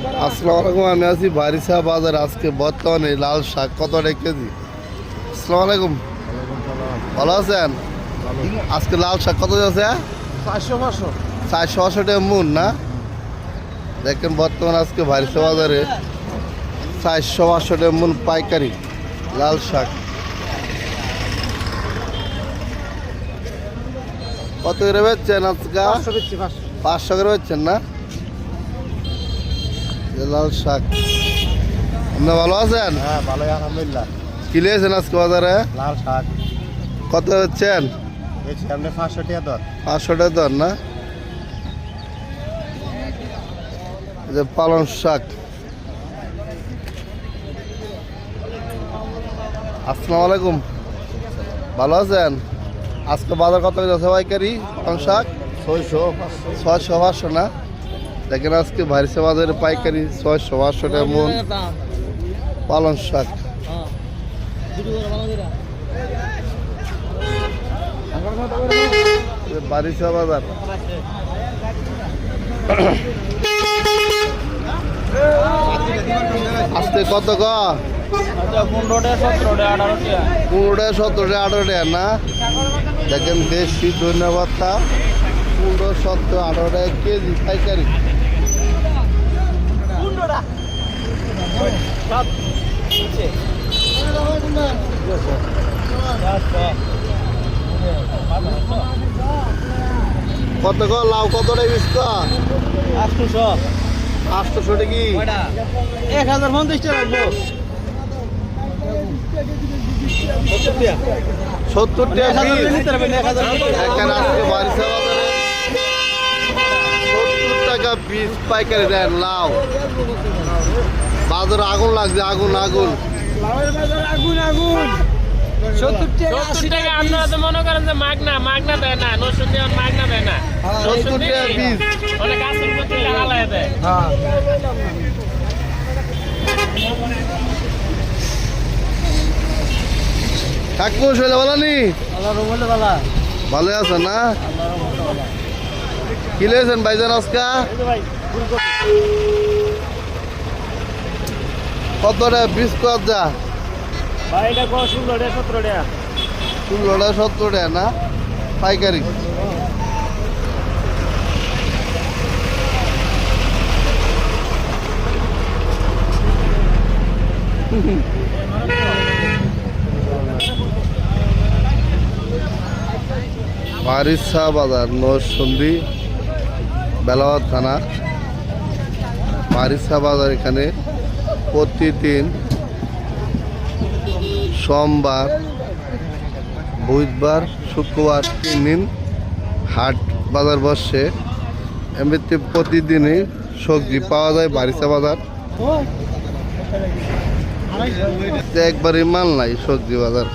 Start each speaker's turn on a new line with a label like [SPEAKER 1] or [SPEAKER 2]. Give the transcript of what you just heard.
[SPEAKER 1] আসসালামু আলাইকুম আমি আছি বারিসা বাজার। আজকে বর্তমানে লাল শাক কত টাকা কেজি? আসসালামু আলাইকুম। ভালো আছেন? আজকে লাল শাক কত আছে?
[SPEAKER 2] চারশো পাঁচশো।
[SPEAKER 1] চারশো পাঁচশো টাকা মুন না? দেখেন বর্তমানে আজকে বারিসা বাজারে চারশো পাঁচশো টাকা মুন পাইকারি লাল শাক। কত করে বেচছেন আজকে?
[SPEAKER 2] পাঁচশো
[SPEAKER 1] করে বেচছেন না? লাল শাক। আপনি ভালো আছেন?
[SPEAKER 2] হ্যাঁ ভালোই আলহামদুলিল্লাহ।
[SPEAKER 1] কি লিয়েছেন আজকে বাজারে?
[SPEAKER 2] লাল শাক।
[SPEAKER 1] কত হচ্ছেন
[SPEAKER 2] বেচছি আপনি পাঁচশো টাকা দর।
[SPEAKER 1] পাঁচশো টাকা দর না? যে পালং শাক। আসসালামু আলাইকুম। ভালো আছেন? আজকে বাজার কত আছে পাইকারি পালং শাক?
[SPEAKER 2] ছয়শো
[SPEAKER 1] ছয়শো পাঁচশো না? দেখেন আজকে ভারিসা বাজারে পাইকারি ছয়শো পাঁচশো টাকা মন। পালং শাক। এই বারিসা বাজার। আজকে কত ক?
[SPEAKER 2] পনেরোটা সতেরোটা আঠারোটা
[SPEAKER 1] না? দেখেন দেশি ধন্যবাদটা পনেরো সতেরো আঠারো টাকা কেজি পাইকারি। কত ক লাউ? কত ক
[SPEAKER 2] আটশোশো।
[SPEAKER 1] আটশোশো কি?
[SPEAKER 2] এক হাজার পঞ্চাশ টাকা
[SPEAKER 1] সত্তর টাকা। এখানে আজকে সত্তর টাকা পিস পাইকারি দেন লাউ। বাজারে আগুন লাগছে আগুন আগুন।
[SPEAKER 2] আগুন আগুন সত্তর টাকা
[SPEAKER 3] আপনারা তো মনে করেন যে মাগনা মাগনা দেয় না নসুন দিয়ে মাগনা দেয় না।
[SPEAKER 1] সত্তর টাকা পিস
[SPEAKER 3] অনেক আসল করতে হালায় দেয়।
[SPEAKER 2] হ্যাঁ।
[SPEAKER 1] শৈলে নি
[SPEAKER 2] বালা
[SPEAKER 1] ভালো। আছে না? কি লেছেন ভাইজান আজকা?
[SPEAKER 2] ভাই
[SPEAKER 1] কত টাকা পিস কত যা?
[SPEAKER 2] ভাই এটা কো ষোলো টাকা সতেরো টাকা
[SPEAKER 1] ষোলো টাকা সত্তর টাকা না? পাইকারি। বারিশা বাজার নরসন্দি বেলাওয়ার থানা বারিশা বাজার এখানে প্রতিদিন সোমবার, বুধবার, শুক্রবার তিন দিন হাট বাজার বসে। এমনিতে প্রতিদিনই সবজি পাওয়া যায় বারিসা বাজার। একবারই মাল নাই সবজি বাজার।